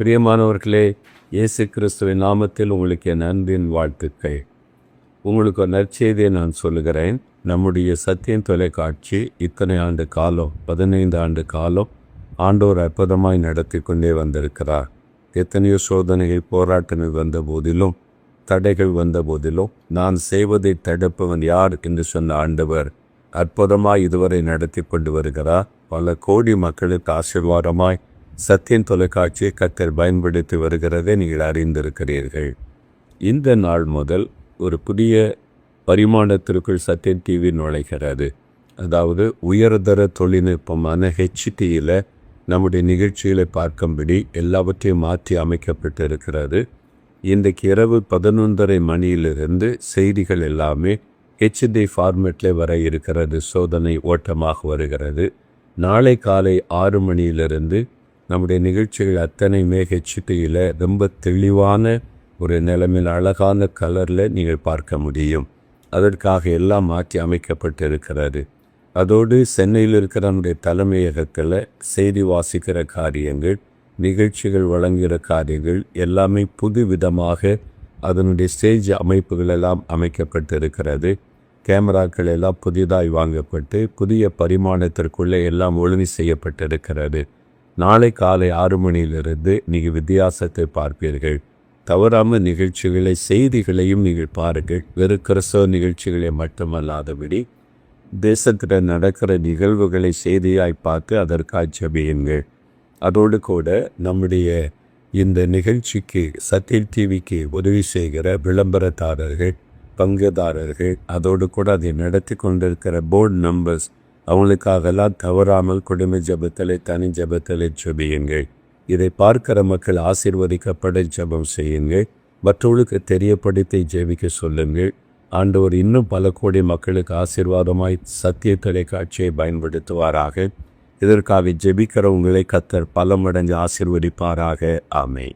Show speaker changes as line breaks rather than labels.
பிரியமானவர்களே இயேசு கிறிஸ்துவின் நாமத்தில் உங்களுக்கு என் அன்பின் வாழ்த்துக்கள். உங்களுக்கு ஒரு நற்செய்தியை நான் சொல்லுகிறேன். நம்முடைய சத்தியம் தொலைக்காட்சி இத்தனை ஆண்டு காலம் பதினைந்து ஆண்டு காலம் ஆண்டோர் அற்புதமாய் நடத்தி கொண்டே வந்திருக்கிறார். எத்தனையோ சோதனைகள் போராட்டங்கள் வந்த போதிலும் தடைகள் வந்த போதிலும் நான் செய்வதை தடுப்பவன் யார் என்று சொன்ன ஆண்டவர் அற்புதமாய் இதுவரை நடத்தி கொண்டு வருகிறார். பல கோடி மக்களுக்கு ஆசீர்வாதமாய் சத்தியன் தொலைக்காட்சியை கத்தர் பயன்படுத்தி வருகிறதை நீங்கள் அறிந்திருக்கிறீர்கள். இந்த நாள் முதல் ஒரு புதிய பரிமாணத்திற்குள் சத்தியன் டிவி நுழைகிறது. அதாவது உயர்தர தொழில்நுட்பமான ஹெச்டியில் நம்முடைய நிகழ்ச்சிகளை பார்க்கும்படி எல்லாவற்றையும் மாற்றி அமைக்கப்பட்டு இருக்கிறது இன்றைக்கு இரவு பதினொன்றரை மணியிலிருந்து செய்திகள் எல்லாமே ஹெச்டி ஃபார்மேட்டில் வர இருக்கிறது. சோதனை ஓட்டமாக வருகிறது. நாளை காலை ஆறு மணியிலிருந்து நம்முடைய நிகழ்ச்சிகள் அத்தனையுமே ஹெச்டியில் ரொம்ப தெளிவான ஒரு நிலைமையில் அழகான கலரில் நீங்கள் பார்க்க முடியும். அதற்காக எல்லாம் மாற்றி அமைக்கப்பட்டு இருக்கிறது அதோடு சென்னையில் இருக்கிற நம்முடைய தலைமையகத்தில் செய்தி வாசிக்கிற காரியங்கள் நிகழ்ச்சிகள் வழங்குகிற காரியங்கள் எல்லாமே புது விதமாக அதனுடைய ஸ்டேஜ் அமைப்புகள் எல்லாம் அமைக்கப்பட்டு இருக்கிறது கேமராக்கள் எல்லாம் புதிதாய் வாங்கப்பட்டு புதிய பரிமாணத்திற்குள்ளே எல்லாம் ஒழுங்கு செய்யப்பட்டிருக்கிறது. நாளை காலை ஆறு மணியிலிருந்து நீங்கள் வித்தியாசத்தை பார்ப்பீர்கள். தவறாமல் நிகழ்ச்சிகளை செய்திகளையும் நீங்கள் பாருங்கள். வெறும் கிறிஸ்தவ நிகழ்ச்சிகளை மட்டுமல்லாதபடி தேசத்தில் நடக்கிற நிகழ்வுகளை செய்தியாய் பார்த்து அதற்காக ஜபியுங்கள். அதோடு கூட நம்முடைய இந்த நிகழ்ச்சிக்கு சத்தியல் டிவிக்கு உதவி செய்கிற விளம்பரதாரர்கள் பங்குதாரர்கள் அதோடு கூட அதை நடத்தி கொண்டிருக்கிற போர்டு நம்பர்ஸ் அவங்களுக்காகலாம் தவறாமல் குடும்ப ஜபத்தலை தனி ஜபத்தலை ஜெபியுங்கள். இதை பார்க்கிற மக்கள் ஆசீர்வதிக்கப்பட ஜெபம் செய்யுங்கள். மற்றவர்களுக்கு தெரியப்படுத்தி ஜெபிக்க சொல்லுங்கள். ஆண்டவர் இன்னும் பல கோடி மக்களுக்கு ஆசீர்வாதமாய் சத்திய தொலைக்காட்சியை பயன்படுத்துவாராக. இதற்காக ஜெபிக்கிறவங்களை கத்தர் பல மடங்கு ஆசிர்வதிப்பாராக. ஆமை